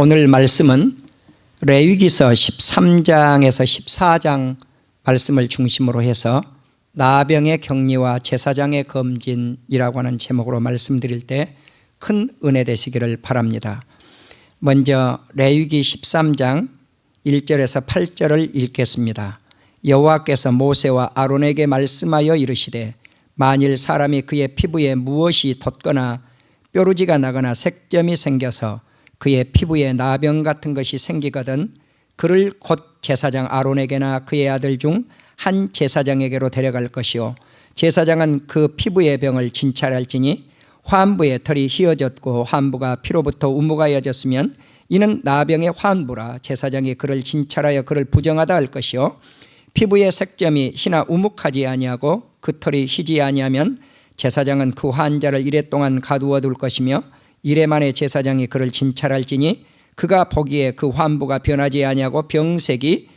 오늘 말씀은 레위기서 13장에서 14장 말씀을 중심으로 해서 나병의 격리와 제사장의 검진이라고 하는 제목으로 말씀드릴 때 큰 은혜 되시기를 바랍니다. 먼저 레위기 13장 1절에서 8절을 읽겠습니다. 여호와께서 모세와 아론에게 말씀하여 이르시되 만일 사람이 그의 피부에 무엇이 돋거나 뾰루지가 나거나 색점이 생겨서 그의 피부에 나병 같은 것이 생기거든 그를 곧 제사장 아론에게나 그의 아들 중 한 제사장에게로 데려갈 것이요. 제사장은 그 피부의 병을 진찰할지니 환부의 털이 휘어졌고 환부가 피로부터 우무가 여졌으면 이는 나병의 환부라 제사장이 그를 진찰하여 그를 부정하다 할 것이요. 피부의 색점이 희나 우묵하지 아니하고 그 털이 희지 아니하면 제사장은 그 환자를 이래 동안 가두어 둘 것이며 이래 만에 제사장이 그를 진찰할지니 그가 보기에 그 환부가 변하지 아니하고 병색이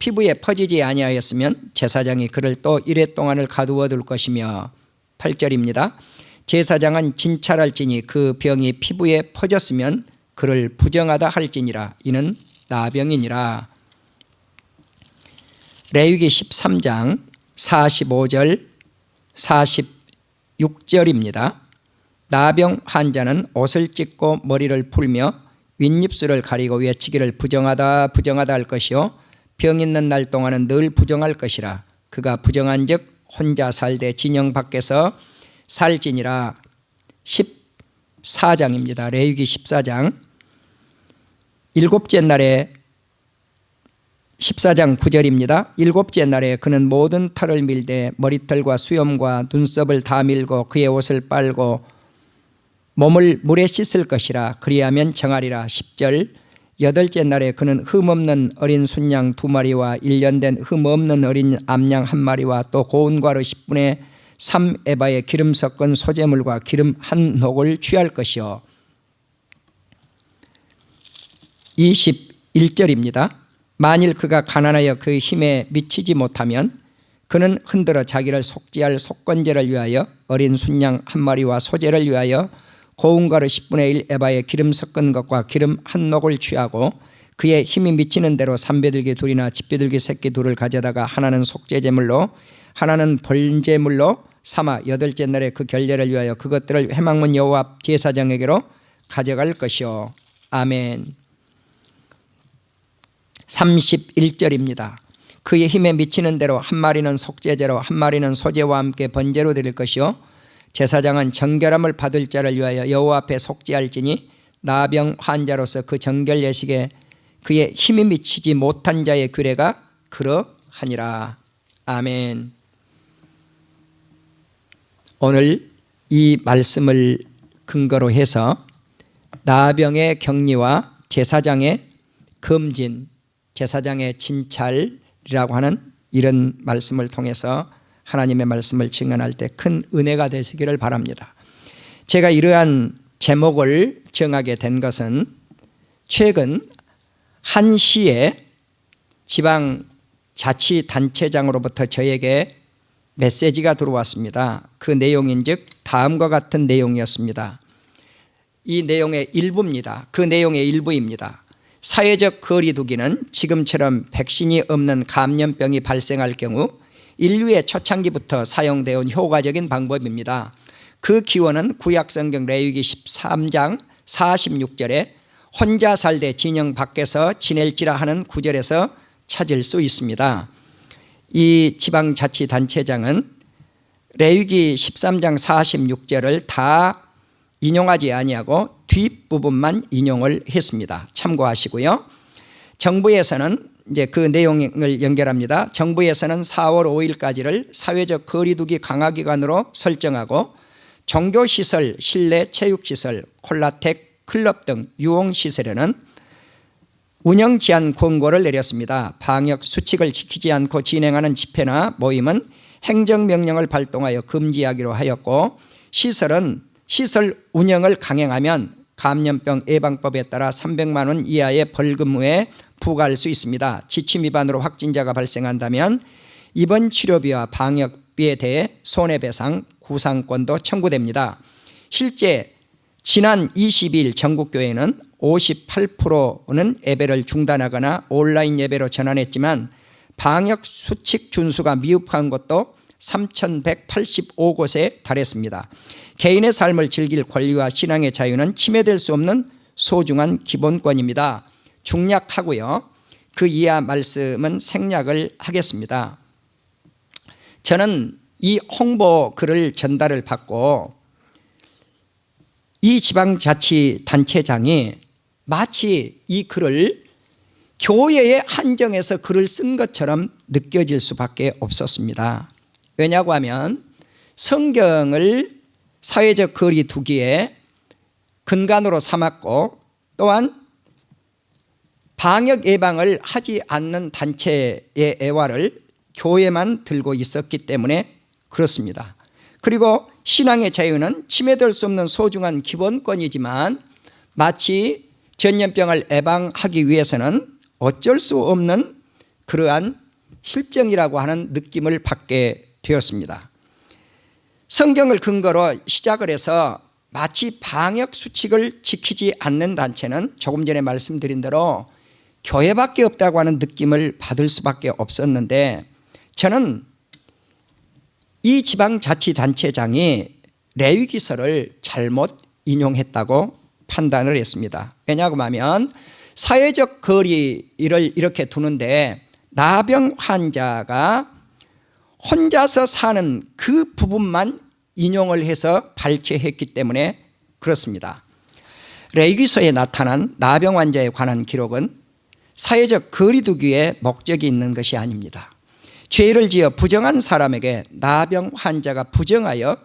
피부에 퍼지지 아니하였으면 제사장이 그를 또 이래 동안을 가두어 둘 것이며 8절입니다. 제사장은 진찰할지니 그 병이 피부에 퍼졌으면 그를 부정하다 할지니라 이는 나병이니라. 레위기 13장 45절 46절입니다. 나병 환자는 옷을 찢고 머리를 풀며 윗입술을 가리고 외치기를 부정하다 부정하다 할 것이요 병 있는 날 동안은 늘 부정할 것이라 그가 부정한즉 혼자 살되 진영 밖에서 살지니라 14장입니다. 레위기 14장 일곱째 날에 14장 9절입니다. 일곱째 날에 그는 모든 털을 밀되 머리털과 수염과 눈썹을 다 밀고 그의 옷을 빨고 몸을 물에 씻을 것이라 그리하면 정하리라 10절 여덟째 날에 그는 흠없는 어린 순양 두 마리와 일년된 흠없는 어린 암양 한 마리와 또 고운 과로 10분의 3 에바의 기름 섞은 소재물과 기름 한 녹을 취할 것이요 21절입니다. 만일 그가 가난하여 그 힘에 미치지 못하면 그는 흔들어 자기를 속지할 속건제를 위하여 어린 순양 한 마리와 소재를 위하여 고운 가루 10분의 1 에바의 기름 섞은 것과 기름 한 녹을 취하고 그의 힘이 미치는 대로 삼배들기 둘이나 집배들기 새끼 둘을 가져다가 하나는 속죄제물로 하나는 벌제물로 삼아 여덟째 날에 그 결례를 위하여 그것들을 회망문 여호와 앞 제사장에게로 가져갈 것이요. 아멘. 31절입니다. 그의 힘에 미치는 대로 한 마리는 속죄제로 한 마리는 소제와 함께 번제로 드릴 것이요 제사장은 정결함을 받을 자를 위하여 여호와 앞에 속죄할지니 나병 환자로서 그 정결 예식에 그의 힘이 미치지 못한 자의 규례가 그러하니라. 아멘. 오늘 이 말씀을 근거로 해서 나병의 격리와 제사장의 금진 제사장의 진찰이라고 하는 이런 말씀을 통해서 하나님의 말씀을 증언할 때 큰 은혜가 되시기를 바랍니다. 제가 이러한 제목을 정하게 된 것은 최근 한 시에 지방 자치단체장으로부터 저에게 메시지가 들어왔습니다. 그 내용인 즉 다음과 같은 내용이었습니다. 이 내용의 일부입니다. 그 내용의 일부입니다. 사회적 거리두기는 지금처럼 백신이 없는 감염병이 발생할 경우 인류의 초창기부터 사용되어 온 효과적인 방법입니다. 그 기원은 구약성경 레위기 13장 46절에 혼자 살되 진영 밖에서 지낼지라 하는 구절에서 찾을 수 있습니다. 이 지방자치단체장은 레위기 13장 46절을 다 인용하지 아니하고 뒷부분만 인용을 했습니다. 참고하시고요. 정부에서는 이제 그 내용을 연결합니다. 정부에서는 4월 5일까지를 사회적 거리두기 강화 기간으로 설정하고 종교 시설, 실내 체육 시설, 콜라텍, 클럽 등 유흥 시설에는 운영 제한 권고를 내렸습니다. 방역 수칙을 지키지 않고 진행하는 집회나 모임은 행정명령을 발동하여 금지하기로 하였고 시설은 시설 운영을 강행하면 감염병 예방법에 따라 300만 원 이하의 벌금에 부과할 수 있습니다. 지침 위반으로 확진자가 발생한다면 입원 치료비와 방역비에 대해 손해배상 구상권도 청구됩니다. 실제 지난 20일 전국교회는 58%는 예배를 중단하거나 온라인 예배로 전환했지만 방역 수칙 준수가 미흡한 것도 3,185곳에 달했습니다. 개인의 삶을 즐길 권리와 신앙의 자유는 침해될 수 없는 소중한 기본권입니다. 중략하고요. 그 이하 말씀은 생략을 하겠습니다. 저는 이 홍보 글을 전달을 받고 이 지방자치단체장이 마치 이 글을 교회의 한정에서 글을 쓴 것처럼 느껴질 수밖에 없었습니다. 왜냐고 하면 성경을 사회적 거리 두기에 근간으로 삼았고 또한 방역 예방을 하지 않는 단체의 애화를 교회만 들고 있었기 때문에 그렇습니다. 그리고 신앙의 자유는 침해될 수 없는 소중한 기본권이지만 마치 전염병을 예방하기 위해서는 어쩔 수 없는 그러한 실정이라고 하는 느낌을 받게 되었습니다. 성경을 근거로 시작을 해서 마치 방역 수칙을 지키지 않는 단체는 조금 전에 말씀드린 대로 교회밖에 없다고 하는 느낌을 받을 수밖에 없었는데 저는 이 지방자치단체장이 레위기서를 잘못 인용했다고 판단을 했습니다. 왜냐고 하면 사회적 거리를 이렇게 두는데 나병 환자가 혼자서 사는 그 부분만 인용을 해서 발췌했기 때문에 그렇습니다. 레위기서에 나타난 나병 환자에 관한 기록은 사회적 거리두기에 목적이 있는 것이 아닙니다. 죄를 지어 부정한 사람에게 나병 환자가 부정하여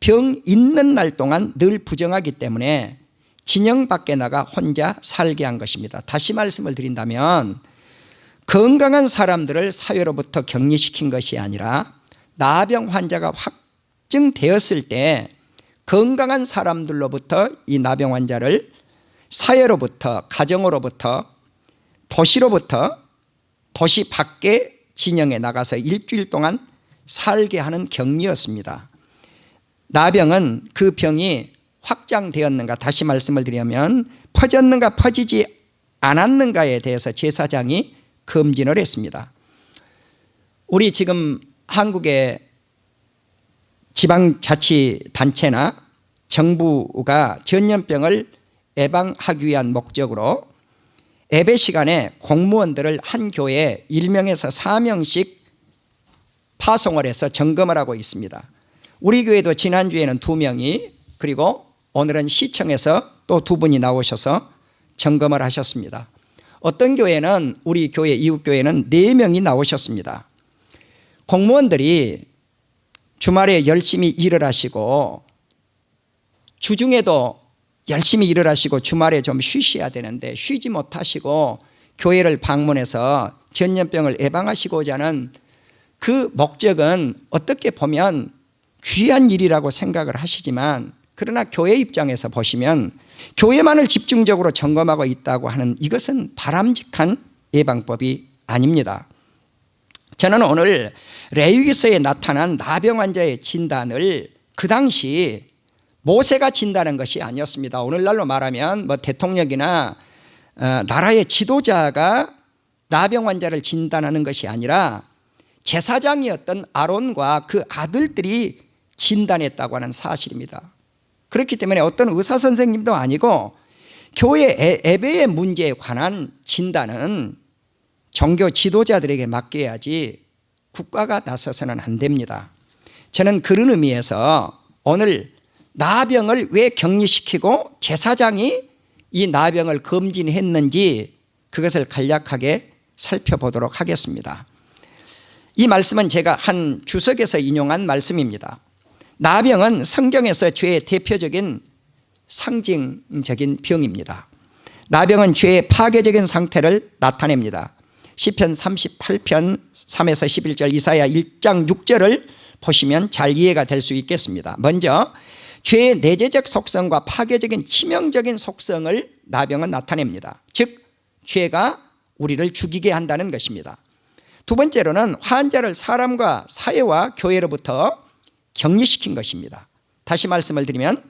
병 있는 날 동안 늘 부정하기 때문에 진영 밖에 나가 혼자 살게 한 것입니다. 다시 말씀을 드린다면 건강한 사람들을 사회로부터 격리시킨 것이 아니라 나병 환자가 확증되었을 때 건강한 사람들로부터 이 나병 환자를 사회로부터 가정으로부터 도시로부터 도시 밖에 진영에 나가서 일주일 동안 살게 하는 격리였습니다. 나병은 그 병이 확장되었는가 다시 말씀을 드리면 퍼졌는가 퍼지지 않았는가에 대해서 제사장이 검진을 했습니다. 우리 지금 한국의 지방자치단체나 정부가 전염병을 예방하기 위한 목적으로 예배 시간에 공무원들을 한 교회에 1명에서 4명씩 파송을 해서 점검을 하고 있습니다. 우리 교회도 지난주에는 2명이 그리고 오늘은 시청에서 또 두 분이 나오셔서 점검을 하셨습니다. 어떤 교회는 우리 교회 이웃 교회는 4명이 나오셨습니다. 공무원들이 주말에 열심히 일을 하시고 주중에도 열심히 일을 하시고 주말에 좀 쉬셔야 되는데 쉬지 못하시고 교회를 방문해서 전염병을 예방하시고자 하는 그 목적은 어떻게 보면 귀한 일이라고 생각을 하시지만 그러나 교회 입장에서 보시면 교회만을 집중적으로 점검하고 있다고 하는 이것은 바람직한 예방법이 아닙니다. 저는 오늘 레위기서에 나타난 나병 환자의 진단을 그 당시 모세가 진다는 것이 아니었습니다. 오늘날로 말하면 뭐 대통령이나 어, 나라의 지도자가 나병 환자를 진단하는 것이 아니라 제사장이었던 아론과 그 아들들이 진단했다고 하는 사실입니다. 그렇기 때문에 어떤 의사 선생님도 아니고 교회 예배의 문제에 관한 진단은 종교 지도자들에게 맡겨야지 국가가 나서서는 안 됩니다. 저는 그런 의미에서 오늘 나병을 왜 격리시키고 제사장이 이 나병을 검진했는지 그것을 간략하게 살펴보도록 하겠습니다. 이 말씀은 제가 한 주석에서 인용한 말씀입니다. 나병은 성경에서 죄의 대표적인 상징적인 병입니다. 나병은 죄의 파괴적인 상태를 나타냅니다. 시편 38편 3에서 11절 이사야 1장 6절을 보시면 잘 이해가 될 수 있겠습니다. 먼저 죄의 내재적 속성과 파괴적인 치명적인 속성을 나병은 나타냅니다. 즉 죄가 우리를 죽이게 한다는 것입니다. 두 번째로는 환자를 사람과 사회와 교회로부터 격리시킨 것입니다. 다시 말씀을 드리면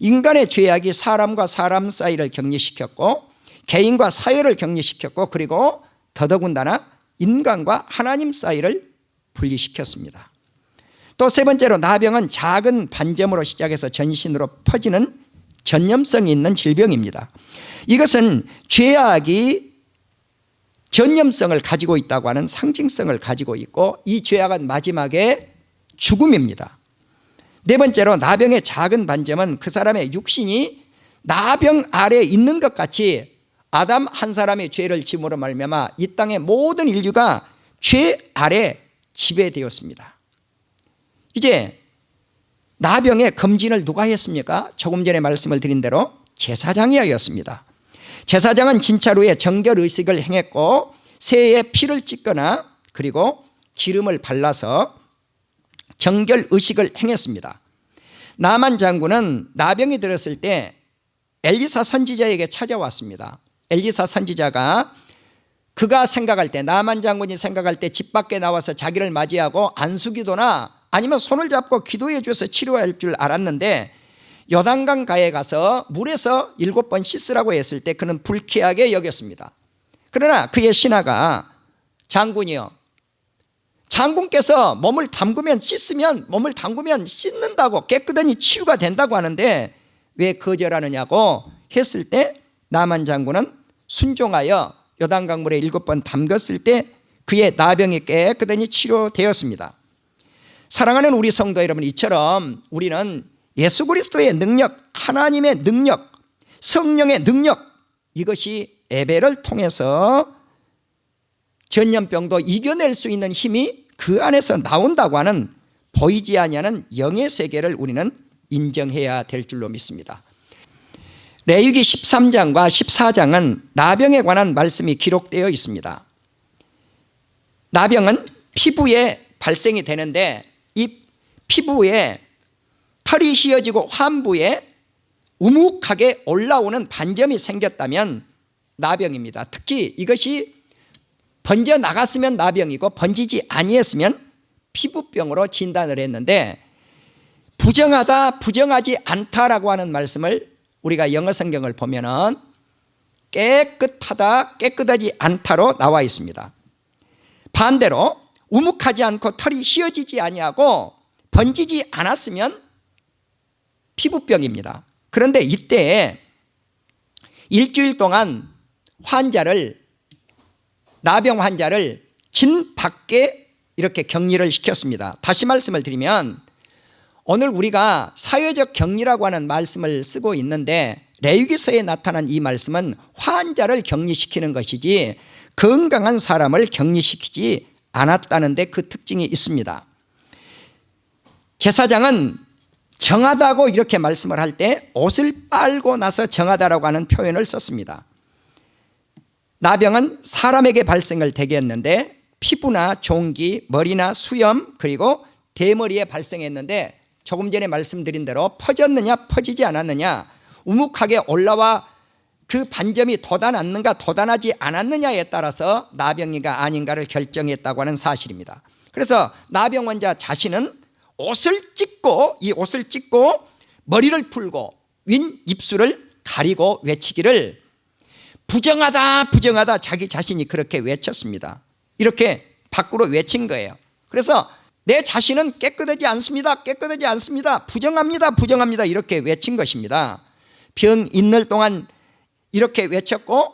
인간의 죄악이 사람과 사람 사이를 격리시켰고 개인과 사회를 격리시켰고 그리고 더더군다나 인간과 하나님 사이를 분리시켰습니다. 또 세 번째로 나병은 작은 반점으로 시작해서 전신으로 퍼지는 전염성이 있는 질병입니다. 이것은 죄악이 전염성을 가지고 있다고 하는 상징성을 가지고 있고 이 죄악은 마지막에 죽음입니다. 네 번째로 나병의 작은 반점은 그 사람의 육신이 나병 아래 있는 것 같이 아담 한 사람의 죄를 짐으로 말미암아 이 땅의 모든 인류가 죄 아래 지배되었습니다. 이제 나병의 검진을 누가 했습니까? 조금 전에 말씀을 드린 대로 제사장이 하였습니다. 제사장은 진찰 후에 정결 의식을 행했고 새에 피를 찍거나 그리고 기름을 발라서 정결 의식을 행했습니다. 나만 장군은 나병이 들었을 때 엘리사 선지자에게 찾아왔습니다. 엘리사 선지자가 그가 생각할 때 나만 장군이 생각할 때 집 밖에 나와서 자기를 맞이하고 안수기도나 아니면 손을 잡고 기도해 주어서 치료할 줄 알았는데 요단강 가에 가서 물에서 일곱 번 씻으라고 했을 때 그는 불쾌하게 여겼습니다. 그러나 그의 신하가 장군이요. 장군께서 몸을 담그면 씻으면 몸을 담그면 씻는다고 깨끗하니 치유가 된다고 하는데 왜 거절하느냐고 했을 때 나만 장군은 순종하여 요단강 물에 일곱 번 담갔을 때 그의 나병이 깨끗하니 치료되었습니다. 사랑하는 우리 성도 여러분 이처럼 우리는 예수 그리스도의 능력, 하나님의 능력, 성령의 능력 이것이 예배를 통해서 전염병도 이겨낼 수 있는 힘이 그 안에서 나온다고 하는 보이지 아니하는 영의 세계를 우리는 인정해야 될 줄로 믿습니다. 레위기 13장과 14장은 나병에 관한 말씀이 기록되어 있습니다. 나병은 피부에 발생이 되는데 이 피부에 털이 휘어지고 환부에 우묵하게 올라오는 반점이 생겼다면 나병입니다. 특히 이것이 번져 나갔으면 나병이고 번지지 아니했으면 피부병으로 진단을 했는데 부정하다 부정하지 않다라고 하는 말씀을 우리가 영어 성경을 보면은 깨끗하다 깨끗하지 않다로 나와 있습니다. 반대로 우묵하지 않고 털이 휘어지지 아니하고 번지지 않았으면 피부병입니다. 그런데 이때 일주일 동안 환자를 나병 환자를 진 밖에 이렇게 격리를 시켰습니다. 다시 말씀을 드리면 오늘 우리가 사회적 격리라고 하는 말씀을 쓰고 있는데 레위기서에 나타난 이 말씀은 환자를 격리시키는 것이지 건강한 사람을 격리시키지 않았다는 데 그 특징이 있습니다. 제사장은 정하다고 이렇게 말씀을 할 때 옷을 빨고 나서 정하다라고 하는 표현을 썼습니다. 나병은 사람에게 발생을 되게 했는데 피부나 종기, 머리나 수염 그리고 대머리에 발생했는데 조금 전에 말씀드린 대로 퍼졌느냐 퍼지지 않았느냐 우묵하게 올라와 그 반점이 돋아났는가 돋아나지 않았느냐에 따라서 나병이가 아닌가를 결정했다고 하는 사실입니다. 그래서 나병 환자 자신은 옷을 찢고 이 옷을 찢고 머리를 풀고 윈 입술을 가리고 외치기를 부정하다 부정하다 자기 자신이 그렇게 외쳤습니다. 이렇게 밖으로 외친 거예요. 그래서 내 자신은 깨끗하지 않습니다. 깨끗하지 않습니다. 부정합니다. 부정합니다. 이렇게 외친 것입니다. 병 있는 동안 이렇게 외쳤고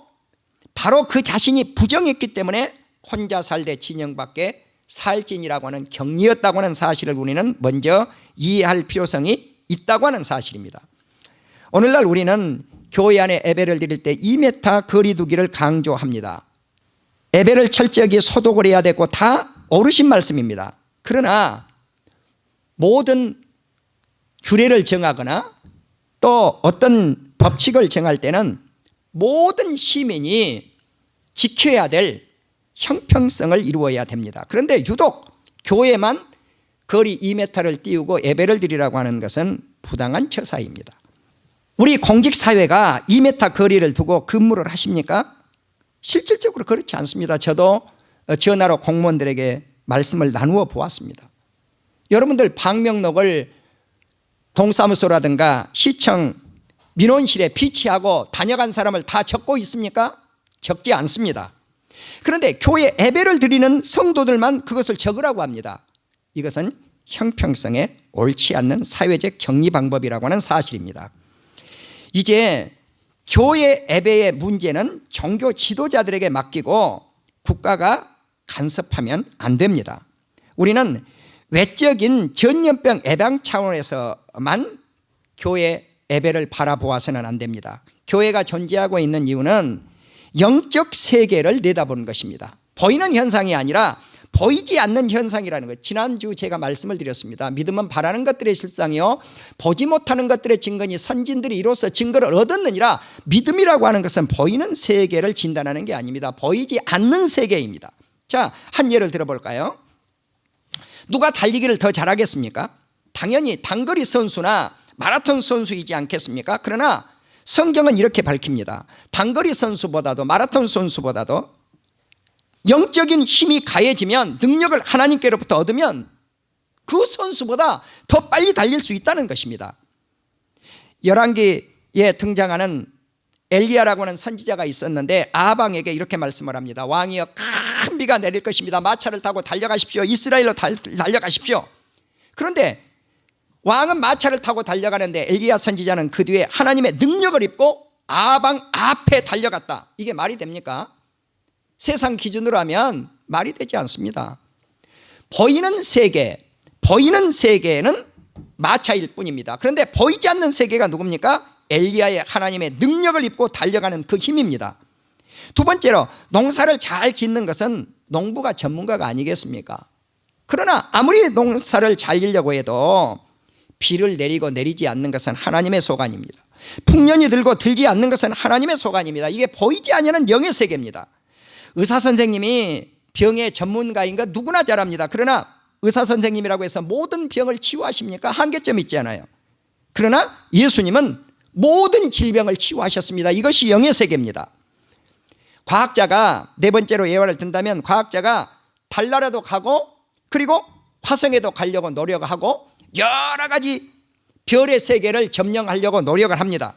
바로 그 자신이 부정했기 때문에 혼자 살되 진영밖에 살진이라고 하는 격리였다고 하는 사실을 우리는 먼저 이해할 필요성이 있다고 하는 사실입니다. 오늘날 우리는 교회 안에 예배를 드릴 때 2m 거리 두기를 강조합니다. 예배를 철저하게 소독을 해야 되고 다 어르신 말씀입니다. 그러나 모든 규례를 정하거나 또 어떤 법칙을 정할 때는 모든 시민이 지켜야 될 형평성을 이루어야 됩니다. 그런데 유독 교회만 거리 2m를 띄우고 예배를 드리라고 하는 것은 부당한 처사입니다. 우리 공직 사회가 2m 거리를 두고 근무를 하십니까? 실질적으로 그렇지 않습니다. 저도 전화로 공무원들에게 말씀을 나누어 보았습니다. 여러분들 방명록을 동사무소라든가 시청 민원실에 비치하고 다녀간 사람을 다 적고 있습니까? 적지 않습니다. 그런데 교회 예배를 드리는 성도들만 그것을 적으라고 합니다. 이것은 형평성에 옳지 않는 사회적 격리 방법이라고 하는 사실입니다. 이제 교회 예배의 문제는 종교 지도자들에게 맡기고 국가가 간섭하면 안 됩니다. 우리는 외적인 전염병 예방 차원에서만 교회 예배를 바라보아서는 안 됩니다. 교회가 존재하고 있는 이유는 영적 세계를 내다보는 것입니다. 보이는 현상이 아니라 보이지 않는 현상이라는 것. 지난주 제가 말씀을 드렸습니다. 믿음은 바라는 것들의 실상이요. 보지 못하는 것들의 증거니 선진들이 이로써 증거를 얻었느니라. 믿음이라고 하는 것은 보이는 세계를 진단하는 게 아닙니다. 보이지 않는 세계입니다. 자, 한 예를 들어볼까요? 누가 달리기를 더 잘하겠습니까? 당연히 단거리 선수나 마라톤 선수이지 않겠습니까? 그러나 성경은 이렇게 밝힙니다. 단거리 선수보다도 마라톤 선수보다도 영적인 힘이 가해지면 능력을 하나님께로부터 얻으면 그 선수보다 더 빨리 달릴 수 있다는 것입니다. 열왕기에 등장하는 엘리야라고 하는 선지자가 있었는데 아방에게 이렇게 말씀을 합니다. 왕이여 큰 비가 내릴 것입니다. 마차를 타고 달려가십시오. 이스라엘로 달, 달려가십시오. 그런데 왕은 마차를 타고 달려가는데 엘리야 선지자는 그 뒤에 하나님의 능력을 입고 아방 앞에 달려갔다. 이게 말이 됩니까? 세상 기준으로 하면 말이 되지 않습니다. 보이는 세계, 보이는 세계는 마차일 뿐입니다. 그런데 보이지 않는 세계가 누굽니까? 엘리야의 하나님의 능력을 입고 달려가는 그 힘입니다. 두 번째로 농사를 잘 짓는 것은 농부가 전문가가 아니겠습니까? 그러나 아무리 농사를 잘 지려고 해도 비를 내리고 내리지 않는 것은 하나님의 소관입니다. 풍년이 들고 들지 않는 것은 하나님의 소관입니다. 이게 보이지 않는 영의 세계입니다. 의사 선생님이 병의 전문가인 것 누구나 잘 압니다. 그러나 의사 선생님이라고 해서 모든 병을 치유하십니까? 한계점 있잖아요. 그러나 예수님은 모든 질병을 치유하셨습니다. 이것이 영의 세계입니다. 과학자가 네 번째로 예화를 든다면 과학자가 달나라도 가고 그리고 화성에도 가려고 노력하고 여러 가지 별의 세계를 점령하려고 노력을 합니다.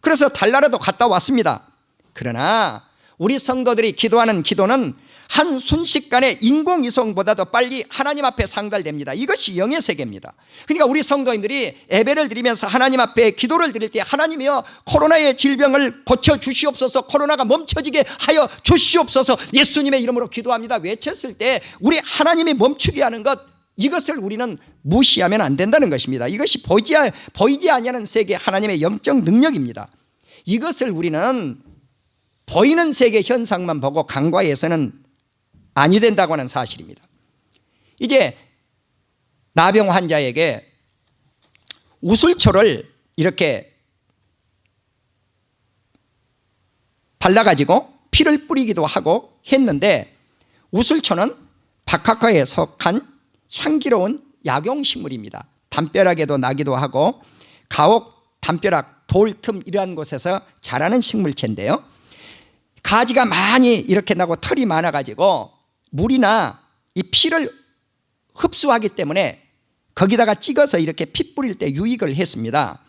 그래서 달나라도 갔다 왔습니다. 그러나 우리 성도들이 기도하는 기도는 한 순식간에 인공위성보다도 빨리 하나님 앞에 상달됩니다. 이것이 영의 세계입니다. 그러니까 우리 성도님들이 예배를 드리면서 하나님 앞에 기도를 드릴 때 하나님이여 코로나의 질병을 고쳐 주시옵소서 코로나가 멈춰지게 하여 주시옵소서 예수님의 이름으로 기도합니다. 외쳤을 때 우리 하나님이 멈추게 하는 것 이것을 우리는 무시하면 안 된다는 것입니다. 이것이 보이지, 보이지 아니하는 세계 하나님의 영적 능력입니다. 이것을 우리는 보이는 세계 현상만 보고 간과해서는 아니 된다고 하는 사실입니다. 이제 나병 환자에게 우술초를 이렇게 발라가지고 피를 뿌리기도 하고 했는데 우술초는 박학과에 속한 향기로운 약용식물입니다. 담벼락에도 나기도 하고 가옥, 담벼락, 돌틈 이러한 곳에서 자라는 식물체인데요. 가지가 많이 이렇게 나고 털이 많아가지고 물이나 이 피를 흡수하기 때문에 거기다가 찍어서 이렇게 피 뿌릴 때 유익을 했습니다.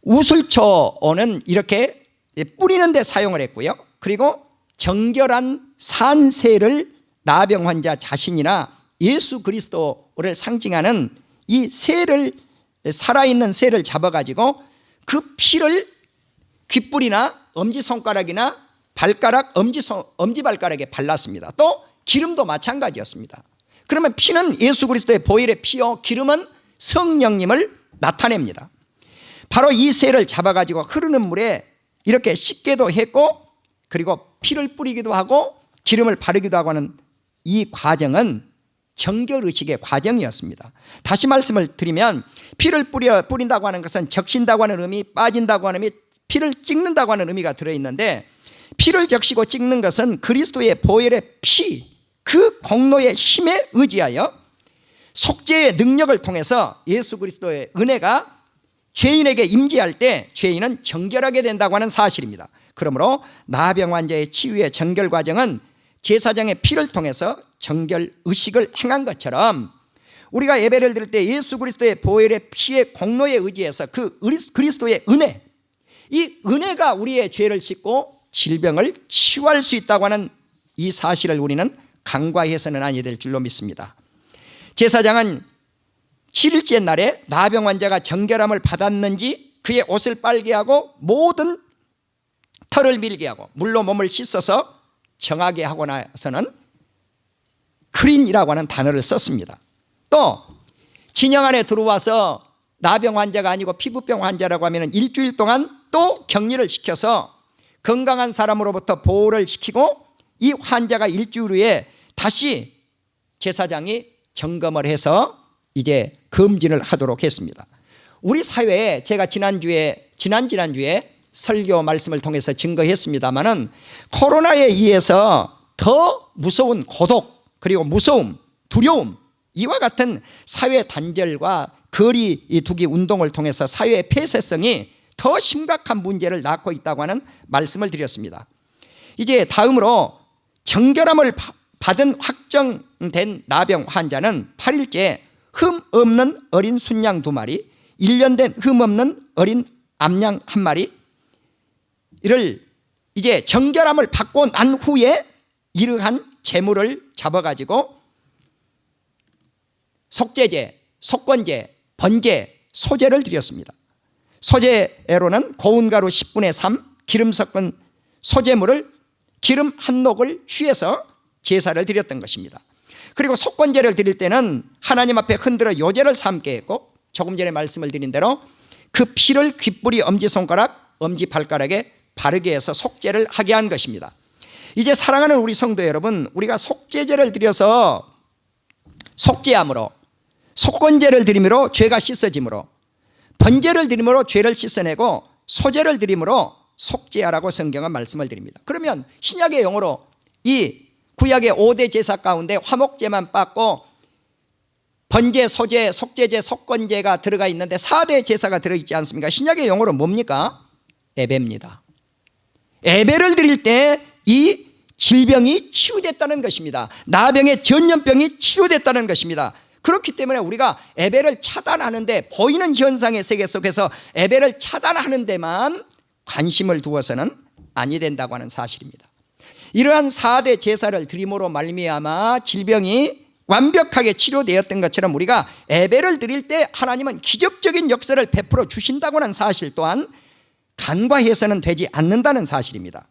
우슬초는 이렇게 뿌리는 데 사용을 했고요. 그리고 정결한 산세를 나병 환자 자신이나 예수 그리스도를 상징하는 이 새를 살아있는 새를 잡아가지고 그 피를 귓불이나 엄지손가락이나 발가락, 엄지손, 엄지 발가락에 발랐습니다. 또 기름도 마찬가지였습니다. 그러면 피는 예수 그리스도의 보혈의 피요 기름은 성령님을 나타냅니다. 바로 이 새를 잡아 가지고 흐르는 물에 이렇게 씻게도 했고 그리고 피를 뿌리기도 하고 기름을 바르기도 하고 하는 이 과정은 정결의식의 과정이었습니다. 다시 말씀을 드리면 피를 뿌려 뿌린다고 하는 것은 적신다고 하는 의미, 빠진다고 하는 의미, 피를 찍는다고 하는 의미가 들어 있는데 피를 적시고 찍는 것은 그리스도의 보혈의 피, 그 공로의 힘에 의지하여 속죄의 능력을 통해서 예수 그리스도의 은혜가 죄인에게 임재할 때 죄인은 정결하게 된다고 하는 사실입니다. 그러므로 나병 환자의 치유의 정결 과정은 제사장의 피를 통해서 정결 의식을 행한 것처럼 우리가 예배를 드릴 때 예수 그리스도의 보혈의 피의 공로에 의지해서 그 그리스- 그리스도의 은혜 이 은혜가 우리의 죄를 씻고 질병을 치유할 수 있다고 하는 이 사실을 우리는 간과해서는 아니 될 줄로 믿습니다. 제사장은 7일째 날에 나병 환자가 정결함을 받았는지 그의 옷을 빨게 하고 모든 털을 밀게 하고 물로 몸을 씻어서 정하게 하고 나서는 크린이라고 하는 단어를 썼습니다. 또 진영 안에 들어와서 나병 환자가 아니고 피부병 환자라고 하면 일주일 동안 또 격리를 시켜서 건강한 사람으로부터 보호를 시키고 이 환자가 일주일 후에 다시 제사장이 점검을 해서 이제 검진을 하도록 했습니다. 우리 사회에 제가 지난주에 지난 지난주에 설교 말씀을 통해서 증거했습니다마는 코로나에 의해서 더 무서운 고독 그리고 무서움 두려움 이와 같은 사회 단절과 거리 이 두기 운동을 통해서 사회의 폐쇄성이 더 심각한 문제를 낳고 있다고 하는 말씀을 드렸습니다. 이제 다음으로 정결함을 파- 받은 확정된 나병 환자는 8일째 흠 없는 어린 순양 두 마리, 1년 된 흠 없는 어린 암양 한 마리 이를 이제 정결함을 받고 난 후에 이러한 재물을 잡아가지고 속죄제, 속건제, 번제, 소제를 드렸습니다. 소제로는 고운 가루 10분의 3, 기름 섞은 소제물을 기름 한 녹을 취해서 제사를 드렸던 것입니다. 그리고 속건제를 드릴 때는 하나님 앞에 흔들어 요제를 삼게 했고 조금 전에 말씀을 드린 대로 그 피를 귓불이 엄지손가락, 엄지발가락에 바르게 해서 속죄를 하게 한 것입니다. 이제 사랑하는 우리 성도 여러분, 우리가 속죄제를 드려서 속죄함으로 속건제를 드림으로 죄가 씻어짐으로 번제를 드림으로 죄를 씻어내고 소제를 드림으로 속죄하라고 성경은 말씀을 드립니다. 그러면 신약의 용어로 이 구약의 5대 제사 가운데 화목제만 빠고 번제, 소제, 속죄제, 속건제가 들어가 있는데 4대 제사가 들어있지 않습니까? 신약의 용어로 뭡니까? 예배입니다. 예배를 드릴 때 이 질병이 치유됐다는 것입니다. 나병의 전염병이 치료됐다는 것입니다. 그렇기 때문에 우리가 예배를 차단하는데 보이는 현상의 세계 속에서 예배를 차단하는 데만 관심을 두어서는 아니 된다고 하는 사실입니다. 이러한 4대 제사를 드림으로 말미암아 질병이 완벽하게 치료되었던 것처럼 우리가 예배를 드릴 때 하나님은 기적적인 역사를 베풀어 주신다고 는 사실 또한 간과해서는 되지 않는다는 사실입니다.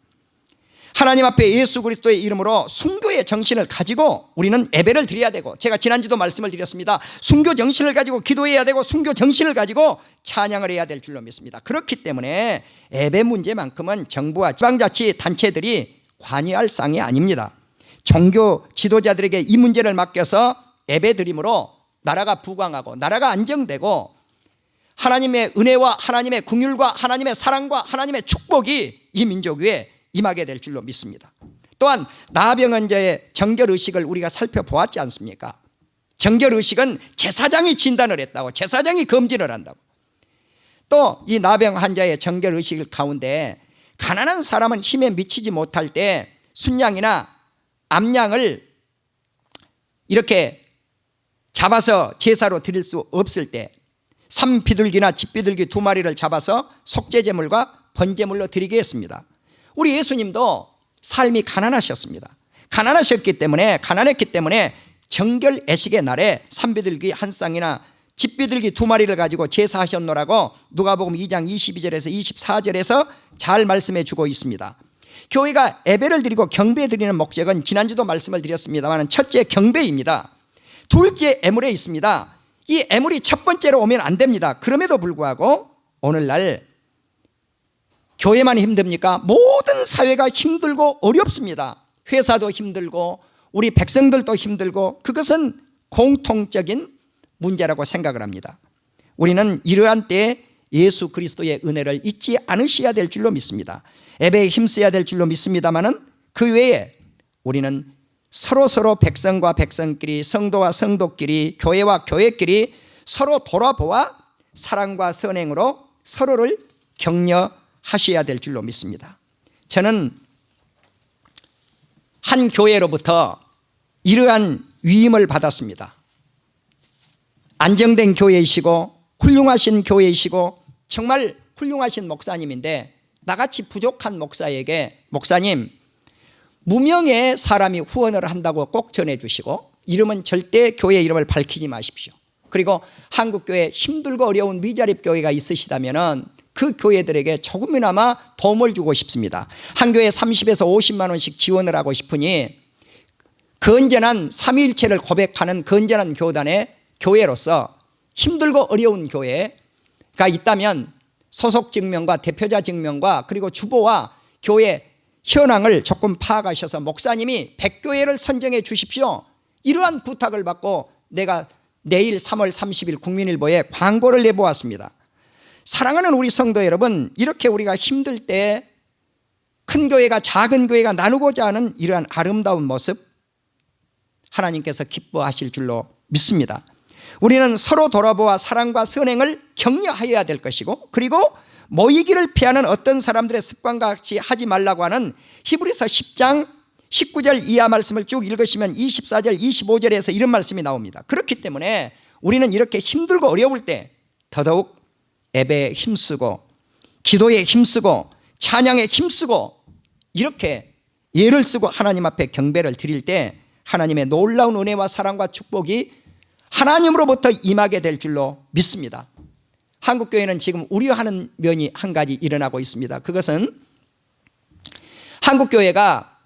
하나님 앞에 예수 그리스도의 이름으로 순교의 정신을 가지고 우리는 예배를 드려야 되고 제가 지난주도 말씀을 드렸습니다. 순교 정신을 가지고 기도해야 되고 순교 정신을 가지고 찬양을 해야 될 줄로 믿습니다. 그렇기 때문에 예배 문제만큼은 정부와 지방자치 단체들이 관여할 상이 아닙니다. 종교 지도자들에게 이 문제를 맡겨서 예배 드림으로 나라가 부강하고 나라가 안정되고 하나님의 은혜와 하나님의 궁율과 하나님의 사랑과 하나님의 축복이 이 민족 위에 임하게 될 줄로 믿습니다. 또한 나병원자의 정결 의식을 우리가 살펴보았지 않습니까? 정결 의식은 제사장이 진단을 했다고 제사장이 검진을 한다고. 또 이 나병 환자의 정결 의식 가운데 가난한 사람은 힘에 미치지 못할 때 순양이나 암양을 이렇게 잡아서 제사로 드릴 수 없을 때 삼비둘기나 집비둘기 두 마리를 잡아서 속죄제물과 번제물로 드리게 했습니다. 우리 예수님도 삶이 가난하셨습니다. 가난하셨기 때문에 가난했기 때문에 정결 애식의 날에 삼비둘기 한 쌍이나 집비둘기 두 마리를 가지고 제사하셨노라고 누가복음 2장 22절에서 24절에서 잘 말씀해 주고 있습니다. 교회가 예배를 드리고 경배 드리는 목적은 지난주도 말씀을 드렸습니다만 첫째 경배입니다. 둘째 애물에 있습니다. 이 애물이 첫 번째로 오면 안 됩니다. 그럼에도 불구하고 오늘날 교회만 힘듭니까? 모든 사회가 힘들고 어렵습니다. 회사도 힘들고 우리 백성들도 힘들고 그것은 공통적인 문제라고 생각을 합니다. 우리는 이러한 때에 예수 그리스도의 은혜를 잊지 않으셔야 될 줄로 믿습니다. 예배에 힘써야 될 줄로 믿습니다만은 그 외에 우리는 서로 서로 백성과 백성끼리 성도와 성도끼리 교회와 교회끼리 서로 돌아보아 사랑과 선행으로 서로를 격려 하셔야 될 줄로 믿습니다. 저는 한 교회로부터 이러한 위임을 받았습니다. 안정된 교회이시고 훌륭하신 교회이시고 정말 훌륭하신 목사님인데 나같이 부족한 목사에게 목사님 무명의 사람이 후원을 한다고 꼭 전해주시고 이름은 절대 교회 이름을 밝히지 마십시오. 그리고 한국교회 힘들고 어려운 미자립 교회가 있으시다면 그 교회들에게 조금이나마 도움을 주고 싶습니다. 한 교회 30에서 50만 원씩 지원을 하고 싶으니 건전한 삼위일체를 고백하는 건전한 교단의 교회로서 힘들고 어려운 교회가 있다면 소속 증명과 대표자 증명과 그리고 주보와 교회 현황을 조금 파악하셔서 목사님이 백교회를 선정해 주십시오. 이러한 부탁을 받고 내가 내일 3월 30일 국민일보에 광고를 내보았습니다. 사랑하는 우리 성도 여러분, 이렇게 우리가 힘들 때 큰 교회가 작은 교회가 나누고자 하는 이러한 아름다운 모습 하나님께서 기뻐하실 줄로 믿습니다. 우리는 서로 돌아보아 사랑과 선행을 격려하여야 될 것이고 그리고 모이기를 피하는 어떤 사람들의 습관과 같이 하지 말라고 하는 히브리서 10장 19절 이하 말씀을 쭉 읽으시면 24절 25절에서 이런 말씀이 나옵니다. 그렇기 때문에 우리는 이렇게 힘들고 어려울 때 더더욱 예배에 힘쓰고 기도에 힘쓰고 찬양에 힘쓰고 이렇게 예를 쓰고 하나님 앞에 경배를 드릴 때 하나님의 놀라운 은혜와 사랑과 축복이 하나님으로부터 임하게 될 줄로 믿습니다. 한국 교회는 지금 우려하는 면이 한 가지 일어나고 있습니다. 그것은 한국 교회가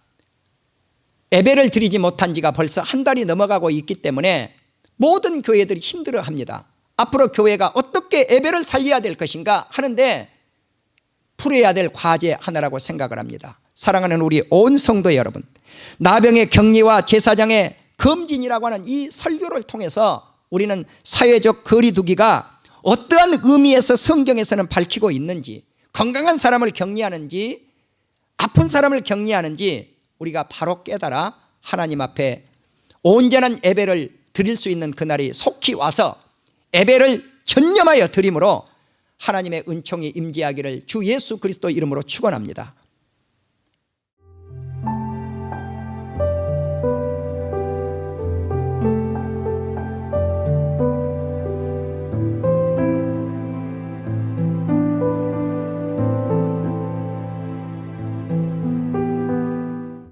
예배를 드리지 못한 지가 벌써 한 달이 넘어가고 있기 때문에 모든 교회들이 힘들어 합니다. 앞으로 교회가 어떻게 예배를 살려야 될 것인가 하는데 풀어야 될 과제 하나라고 생각을 합니다. 사랑하는 우리 온 성도 여러분, 나병의 격리와 제사장의 검진이라고 하는 이 설교를 통해서 우리는 사회적 거리두기가 어떠한 의미에서 성경에서는 밝히고 있는지, 건강한 사람을 격리하는지, 아픈 사람을 격리하는지 우리가 바로 깨달아 하나님 앞에 온전한 예배를 드릴 수 있는 그날이 속히 와서 예배를 전념하여 드림으로 하나님의 은총이 임재하기를 주 예수 그리스도 이름으로 축원합니다.